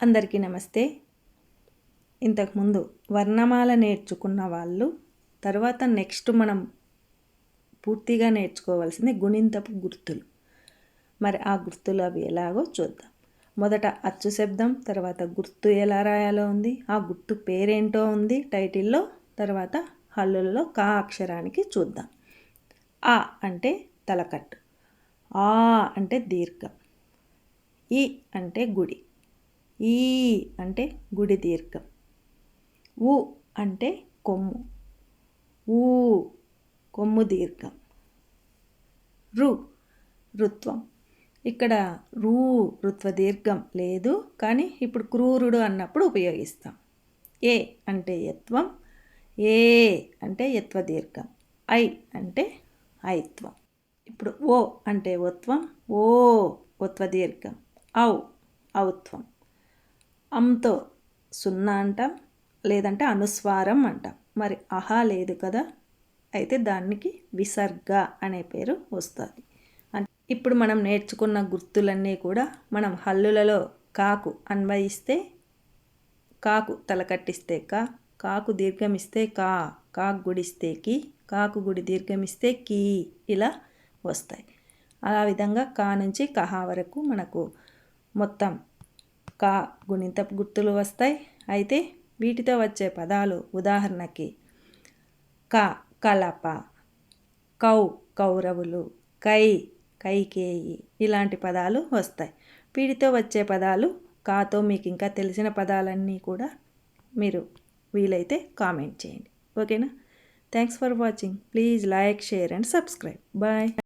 అందరికీ నమస్తే. ఇంతకుముందు వర్ణమాల నేర్చుకున్న వాళ్ళు తర్వాత నెక్స్ట్ మనం పూర్తిగా నేర్చుకోవాల్సింది గుణింతపు గుర్తులు. మరి ఆ గుర్తులు అవి ఎలాగో చూద్దాం. మొదట అచ్చు శబ్దం తర్వాత గుర్తు ఎలా రాయాలో ఉంది ఆ గుర్తు పేరేంటో ఉంది టైటిల్లో తర్వాత హల్లుల్లో కా అక్షరానికి చూద్దాం. ఆ అంటే తలకట్టు ఆ అంటే దీర్ఘం ఈ అంటే గుడి. ఈ అంటే గుడి దీర్ఘం. ఉ అంటే కొమ్ము. ఊ కొమ్ము దీర్ఘం. రు రుత్వం ఇక్కడ రూ రుత్వ దీర్ఘం లేదు కానీ ఇప్పుడు క్రూరుడు అన్నప్పుడు ఉపయోగిస్తాం. ఏ అంటే యత్వం ఏ అంటే యత్వ దీర్ఘం ఐ అంటే ఐత్వం. ఇప్పుడు ఓ అంటే ఒత్వం ఓ ఒత్వ దీర్ఘం ఔ ఔత్వం. అంతో సున్నా అంటాం లేదంటే అనుస్వారం అంటాం. మరి అహా లేదు కదా? అయితే దానికి విసర్గ అనే పేరు వస్తుంది. ఇప్పుడు మనం నేర్చుకున్న గుర్తులన్నీ కూడా మనం హల్లులలో కాకు అన్వయిస్తే కాకు తలకట్టిస్తే కా కాకు దీర్ఘమిస్తే కా కాకు గుడిస్తే కి కాకు గుడి దీర్ఘమిస్తే కీ ఇలా వస్తాయి. ఆ విధంగా కా నుంచి కహా వరకు మనకు మొత్తం కా గుణితపు గుర్తులు వస్తాయి. అయితే వీటితో వచ్చే పదాలు ఉదాహరణకి క కలప కౌ కౌరవులు కై కైకేయి ఇలాంటి పదాలు వస్తాయి. వీటితో వచ్చే పదాలు కాతో మీకు ఇంకా తెలిసిన పదాలన్నీ కూడా మీరు వీలైతే కామెంట్ చేయండి. ఓకేనా? Thanks for watching. Please like share and subscribe. Bye.